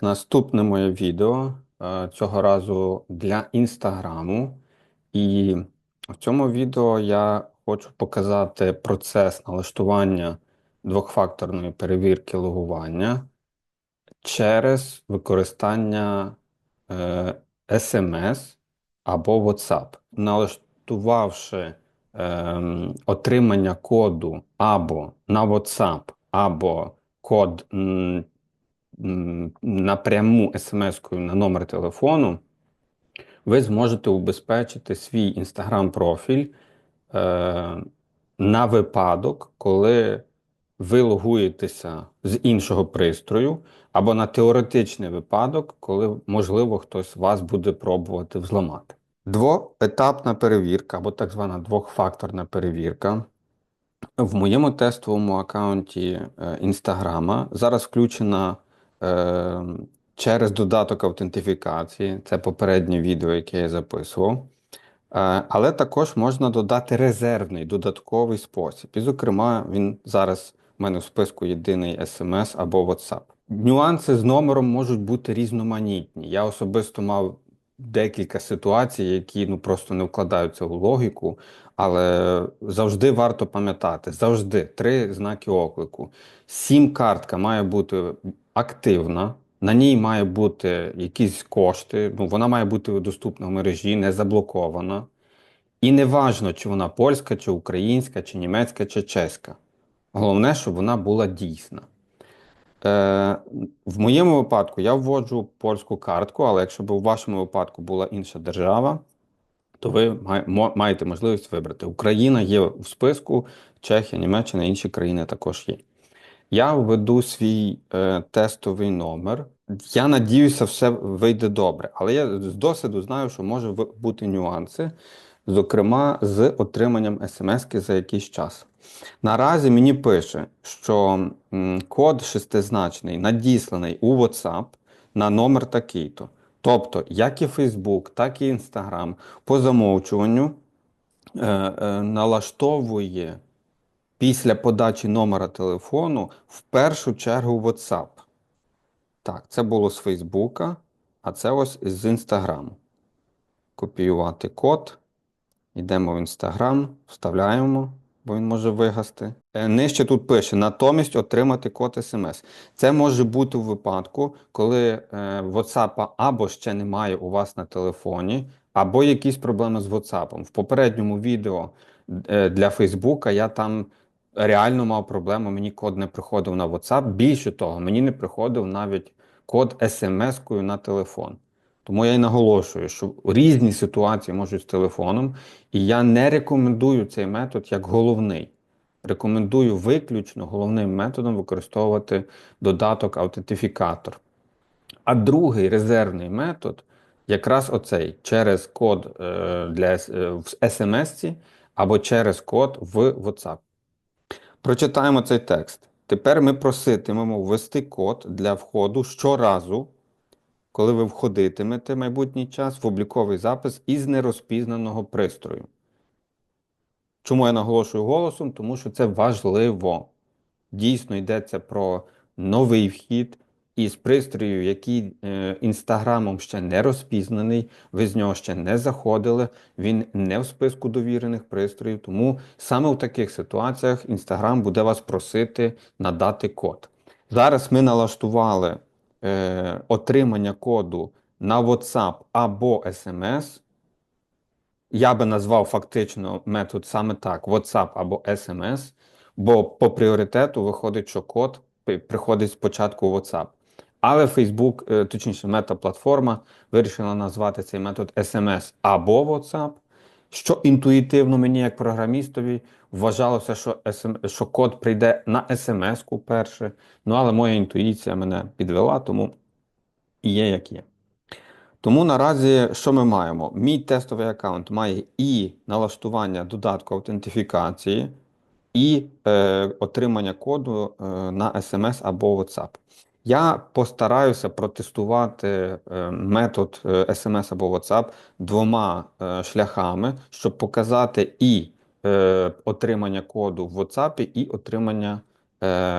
Наступне моє відео е, цього разу для Інстаграму. І в цьому відео я хочу показати процес налаштування двохфакторної перевірки логування через використання е, SMS або WhatsApp. Налаштувавши ем, отримання коду або на WhatsApp, або код напряму смс-кою на номер телефону, ви зможете убезпечити свій інстаграм-профіль е, на випадок, коли ви логуєтеся з іншого пристрою, або на теоретичний випадок, коли, можливо, хтось вас буде пробувати взламати. Двоетапна перевірка, або так звана двохфакторна перевірка. В моєму тестовому аккаунті Інстаграма зараз включена е, через додаток аутентифікації. Це попереднє відео, яке я записував. Е, але також можна додати резервний додатковий спосіб. І, зокрема, він зараз в мене в списку єдиний SMS або WhatsApp. Нюанси з номером можуть бути різноманітні. Я особисто мав декілька ситуацій, які ну просто не вкладаються у логіку, але завжди варто пам'ятати: завжди три знаки оклику. Сім-картка має бути активна. На ній має бути якісь кошти, ну вона має бути доступна в мережі, не заблокована. І не важно, чи вона польська, чи українська, чи німецька, чи чеська. Головне, щоб вона була дійсна. Е, В моєму випадку я вводжу польську картку, але якщо б у вашому випадку була інша держава, то ви маєте можливість вибрати. Україна є в списку, Чехія, Німеччина, інші країни також є. Я введу свій е, тестовий номер. Я надіюся, все вийде добре. Але я з досвіду знаю, що може бути нюанси, зокрема з отриманням смс-ки за якийсь час. Наразі мені пише, що код шестизначний надісланий у WhatsApp на номер такий-то. Тобто, як і Facebook, так і Instagram по замовчуванню е, е, налаштовує після подачі номера телефону в першу чергу WhatsApp. Так, це було з Фейсбука, а це ось з Інстаграму. Копіювати код. Йдемо в Інстаграм, вставляємо, бо він може вигасти. Е, нижче тут пише: натомість отримати код смс. Це може бути у випадку, коли е, WhatsApp або ще немає у вас на телефоні, або якісь проблеми з WhatsApp. В попередньому відео е, для Фейсбука я там реально мав проблему, мені код не приходив на WhatsApp. Більше того, мені не приходив навіть код смс-кою на телефон. Тому я й наголошую, що різні ситуації можуть з телефоном, і я не рекомендую цей метод як головний. Рекомендую виключно головним методом використовувати додаток аутентифікатор. А другий резервний метод якраз оцей через код е, для е, в смс або через код в WhatsApp. Прочитаємо цей текст. Тепер ми проситимемо ввести код для входу щоразу, коли ви входитимете майбутній час в обліковий запис із нерозпізнаного пристрою. Чому я наголошую голосом? Тому що це важливо. Дійсно йдеться про новий вхід, із пристрою, який е, інстаграмом ще не розпізнаний, ви з нього ще не заходили, він не в списку довірених пристроїв. Тому саме в таких ситуаціях інстаграм буде вас просити надати код. Зараз ми налаштували е, отримання коду на WhatsApp або SMS. Я би назвав фактично метод саме так: WhatsApp або SMS, бо по пріоритету виходить, що код приходить спочатку в WhatsApp. Але Facebook, е, точніше, мета-платформа вирішила назвати цей метод SMS або WhatsApp, що інтуїтивно мені, як програмістові, вважалося, що SM, що код прийде на SMS-ку перше. Ну, але моя інтуїція мене підвела, тому є як є. Тому наразі що ми маємо? Мій тестовий аккаунт має і налаштування додатку аутентифікації, і е, отримання коду е, на SMS або WhatsApp. Я постараюся протестувати е, метод SMS е, або WhatsApp двома е, шляхами, щоб показати і отримання коду в WhatsApp, і отримання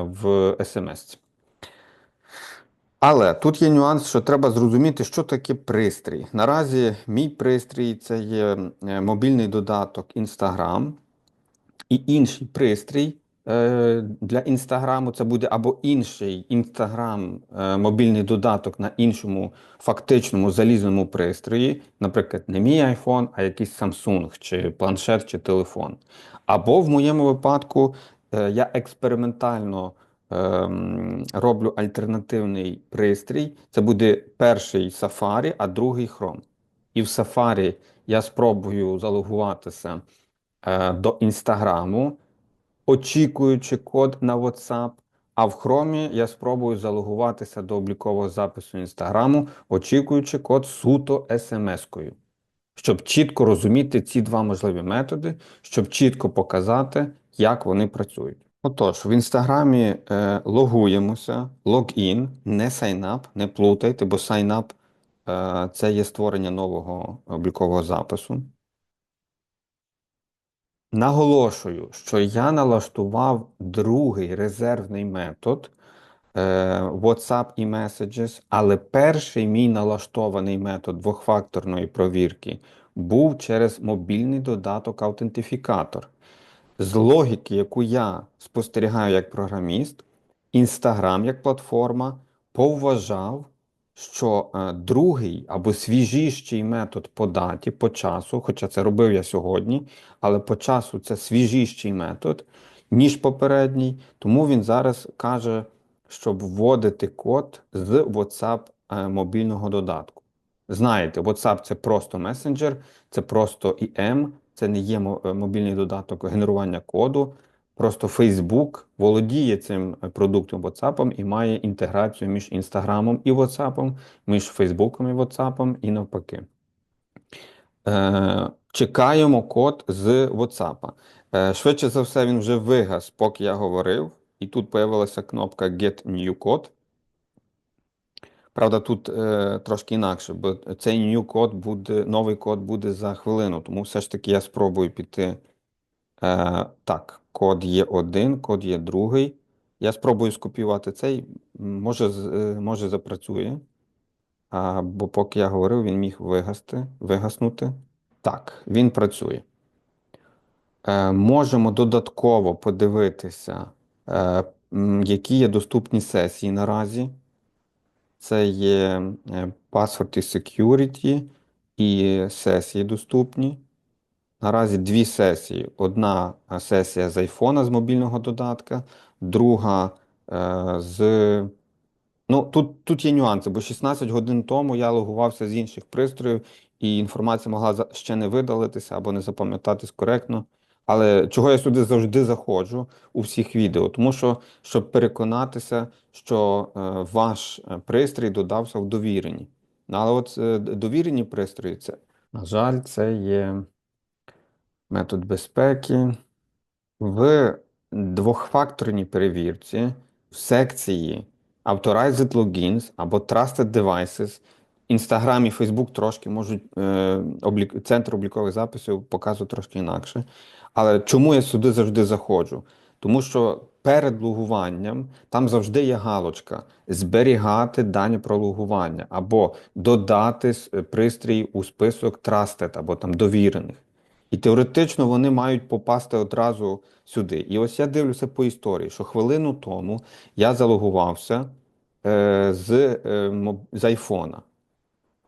в SMS. Але тут є нюанс, що треба зрозуміти, що таке пристрій. Наразі мій пристрій це є мобільний додаток Instagram, і інший пристрій для Інстаграму це буде або інший Інстаграм, е, мобільний додаток на іншому фактичному залізному пристрої, наприклад, не мій iPhone, а якийсь Samsung, чи планшет, чи телефон. Або в моєму випадку е, я експериментально ем, роблю альтернативний пристрій. Це буде перший Safari, а другий Chrome. І в Safari я спробую залогуватися е, до Інстаграму, очікуючи код на WhatsApp. А в Chrome я спробую залогуватися до облікового запису Інстаграму, очікуючи код суто смс-кою, щоб чітко розуміти ці два можливі методи, щоб чітко показати, як вони працюють. Отож, в інстаграмі е, логуємося, логін, не сайнап, не плутайте, бо сайнап е, це є створення нового облікового запису. Наголошую, що я налаштував другий резервний метод е, WhatsApp і Messages, але перший мій налаштований метод двохфакторної провірки був через мобільний додаток аутентифікатор. З логіки, яку я спостерігаю як програміст, Instagram як платформа поважав, що е, другий або свіжіший метод по даті, по часу, хоча це робив я сьогодні, але по часу це свіжіший метод, ніж попередній, тому він зараз каже, щоб вводити код з WhatsApp е, мобільного додатку. Знаєте, WhatsApp це просто месенджер, це просто ІМ, це не є е, мобільний додаток генерування коду. Просто Facebook володіє цим е, продуктом WhatsApp і має інтеграцію між Інстаграмом і WhatsApp, між Фейсбуком і WhatsApp і навпаки. Е, чекаємо код з WhatsApp. Е, швидше за все, він вже вигас, поки я говорив, і тут появилася кнопка Get New Code. Правда, тут е, трошки інакше, бо цей new код буде, новий код буде за хвилину, тому все ж таки я спробую піти. Е, так, код є один, код є другий. Я спробую скопіювати цей, може, е, може запрацює. А, бо поки я говорив, він міг вигасти, вигаснути. Так, він працює. Е, можемо додатково подивитися, е, які є доступні сесії наразі. Це є е, Password і Security і сесії доступні. Наразі дві сесії. Одна е, сесія з айфона з мобільного додатка, друга е, з. Ну, тут, тут є нюанси, бо 16 годин тому я логувався з інших пристроїв, і інформація могла ще не видалитися або не запам'ятатись коректно. Але чого я сюди завжди заходжу у всіх відео? Тому що, щоб переконатися, що е, ваш е, пристрій додався в довірені. Ну, Але от е, довірені пристрої це, на жаль, це є метод безпеки. В двохфакторній перевірці в секції Authorized Logins або Trusted Devices Instagram і Facebook трошки можуть е, облік... центр облікових записів показує трошки інакше. Але чому я сюди завжди заходжу? Тому що перед логуванням там завжди є галочка зберігати дані про логування або додати пристрій у список Trusted або там довірених. І теоретично вони мають попасти одразу сюди. І ось я дивлюся по історії, що хвилину тому я залогувався е, з, е, з айфона.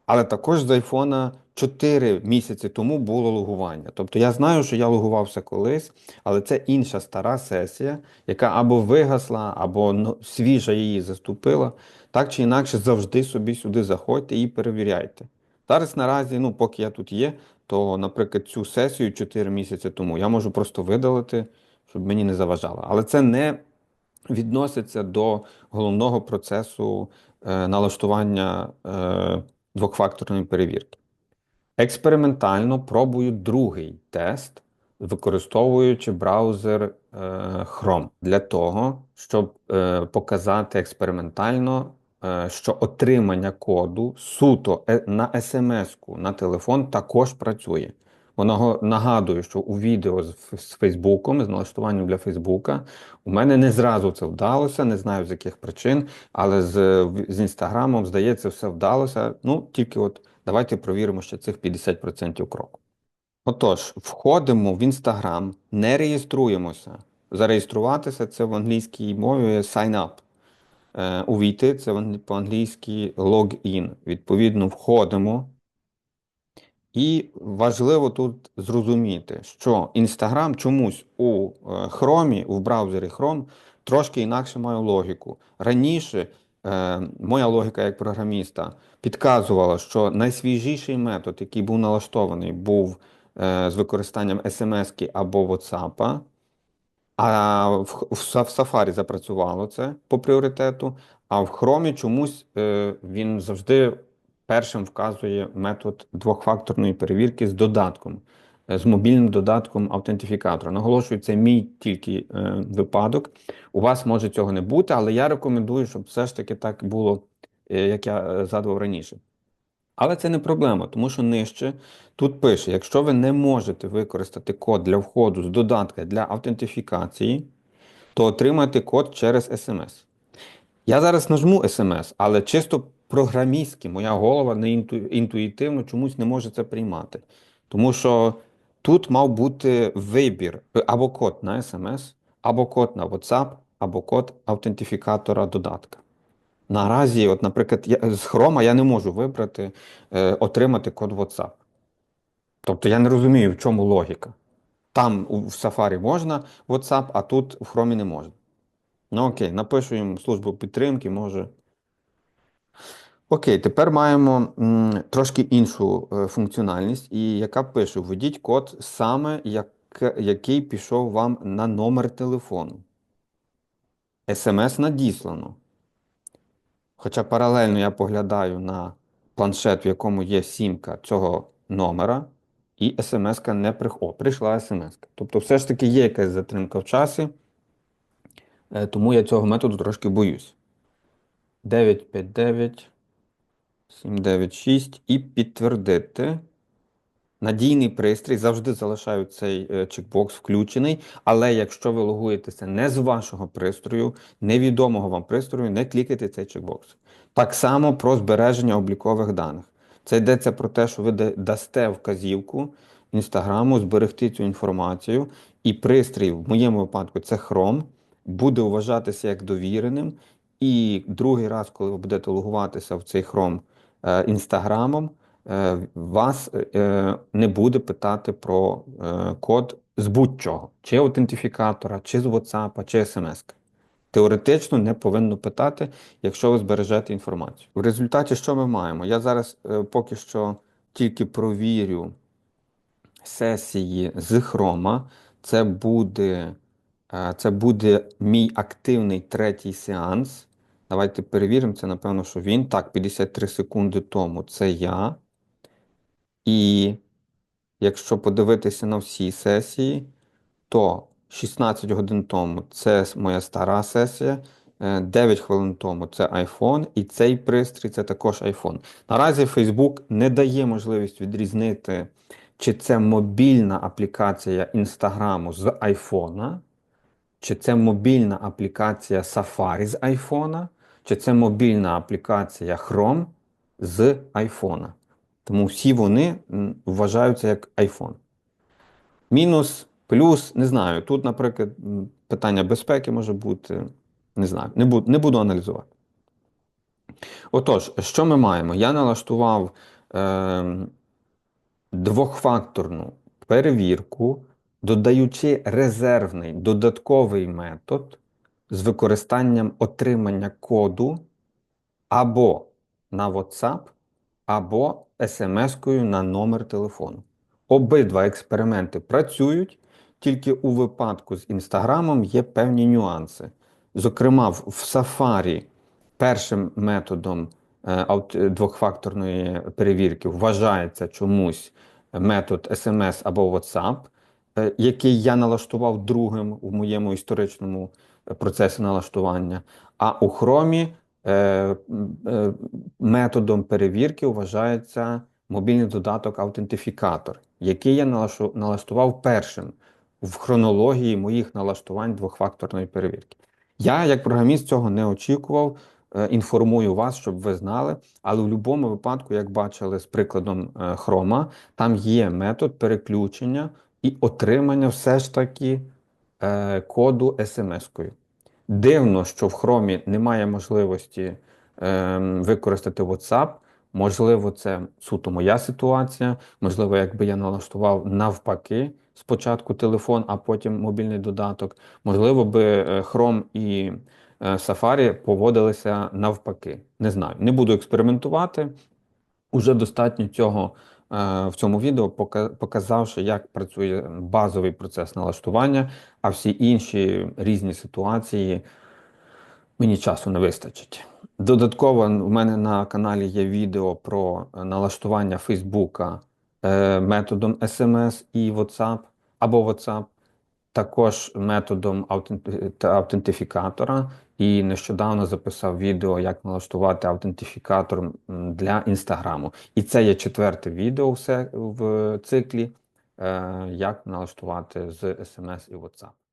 Але також з айфона 4 місяці тому було логування. Тобто я знаю, що я логувався колись, але це інша стара сесія, яка або вигасла, або ну, свіжа її заступила. Так чи інакше, завжди собі сюди заходьте і перевіряйте. Зараз наразі, ну, поки я тут є, то, наприклад, цю сесію 4 місяці тому я можу просто видалити, щоб мені не заважало. Але це не відноситься до головного процесу е, налаштування е, двохфакторної перевірки. Експериментально пробую другий тест, використовуючи браузер е, Chrome для того, щоб показати експериментально, що отримання коду суто е, на смс-ку на телефон також працює. Воно нагадую, що у відео з Фейсбуком, з налаштуванням для Фейсбука, у мене не зразу це вдалося, не знаю з яких причин, але з, з Інстаграмом, здається, все вдалося. Ну, тільки от давайте провіримо ще цих 50% кроку. Отож, входимо в Інстаграм, не реєструємося. Зареєструватися це в англійській мові sign up. Е, увійти це по-англійськи login. Відповідно, входимо. І важливо тут зрозуміти, що Instagram чомусь у е, Chrome, у браузері Chrome, трошки інакше має логіку. Раніше е, моя логіка як програміста підказувала, що найсвіжіший метод, який був налаштований, був з використанням SMS або WhatsApp. А в, в, Safari запрацювало це по пріоритету, а в Chrome чомусь е, він завжди першим вказує метод двохфакторної перевірки з додатком, е, з мобільним додатком аутентифікатора. Наголошую, це мій тільки е, випадок. У вас може цього не бути, але я рекомендую, щоб все ж таки так було, е, як я е, згадував раніше. Але це не проблема, тому що нижче тут пише: якщо ви не можете використати код для входу з додатка для автентифікації, то отримайте код через SMS. Я зараз нажму SMS, але чисто програмістськи моя голова не інту, інтуїтивно чомусь не може це приймати. Тому що тут мав бути вибір або код на SMS, або код на WhatsApp, або код автентифікатора додатка. Наразі, от, наприклад, я, з Chrome я не можу вибрати, е, отримати код WhatsApp. Тобто я не розумію, в чому логіка. Там у, в Safari можна WhatsApp, а тут в Chrome не можна. Ну окей, напишу їм службу підтримки, може. Окей, тепер маємо м, трошки іншу е, функціональність, і яка пише: введіть код саме, як, який пішов вам на номер телефону. SMS надіслано. Хоча паралельно я поглядаю на планшет, в якому є сімка цього номера, і смс-ка не прих... Прийшла смс-ка. Тобто, все ж таки є якась затримка в часі, е, тому я цього методу трошки боюсь. 959 796 і підтвердити. Надійний пристрій завжди залишають цей е, чекбокс включений, але якщо ви логуєтеся не з вашого пристрою, невідомого вам пристрою, не клікайте цей чекбокс. Так само про збереження облікових даних. Це йдеться про те, що ви дасте вказівку інстаграму зберегти цю інформацію, і пристрій, в моєму випадку, це Chrome, буде вважатися як довіреним. І другий раз, коли ви будете логуватися в цей Chrome інстаграмом, е, вас е, не буде питати про е, код з будь-чого, чи аутентифікатора, чи з WhatsApp, чи SMS. Теоретично не повинно питати, якщо ви збережете інформацію. В результаті, що ми маємо? Я зараз е, поки що тільки провірю сесії з Chrome. Це буде, е, це буде мій активний третій сеанс. Давайте перевіримо, це напевно, що він. Так, 53 секунди тому це я. І якщо подивитися на всі сесії, то 16 годин тому це моя стара сесія, е, 9 хвилин тому це iPhone, і цей пристрій це також iPhone. Наразі Facebook не дає можливість відрізнити, чи це мобільна аплікація Інстаграму з iPhone, чи це мобільна аплікація Safari з iPhone, чи це мобільна аплікація Chrome з iPhone. Тому всі вони вважаються як iPhone. Мінус, плюс, не знаю. Тут, наприклад, питання безпеки може бути. Не знаю, не буду, не буду аналізувати. Отож, що ми маємо? Я налаштував е, двохфакторну перевірку, додаючи резервний додатковий метод з використанням отримання коду або на WhatsApp, або смс-кою на номер телефону. Обидва експерименти працюють, тільки у випадку з Інстаграмом є певні нюанси. Зокрема, в Safari першим методом е, двохфакторної перевірки вважається чомусь метод SMS або WhatsApp, е, який я налаштував другим у моєму історичному е, процесі налаштування. А у Chrome е, е, методом перевірки вважається мобільний додаток аутентифікатор, який я налаштував першим в хронології моїх налаштувань двохфакторної перевірки. Я, як програміст, цього не очікував. Е, Інформую вас, щоб ви знали. Але в будь-якому випадку, як бачили з прикладом е, Chrome, там є метод переключення і отримання все ж таки е, коду смс-кою. Дивно, що в Chrome немає можливості ем, використати WhatsApp. Можливо, це суто моя ситуація. Можливо, якби я налаштував навпаки спочатку телефон, а потім мобільний додаток. Можливо, би е, Chrome і е, Safari поводилися навпаки. Не знаю. Не буду експериментувати. Уже достатньо цього е, в цьому відео, пока- показавши, як працює базовий процес налаштування, а всі інші різні ситуації мені часу не вистачить. Додатково в мене на каналі є відео про е, налаштування Фейсбука е, методом SMS і WhatsApp або WhatsApp, також методом автентифікатора. І нещодавно записав відео, як налаштувати автентифікатор для Інстаграму. І це є четверте відео все в циклі, е, як налаштувати з SMS і WhatsApp.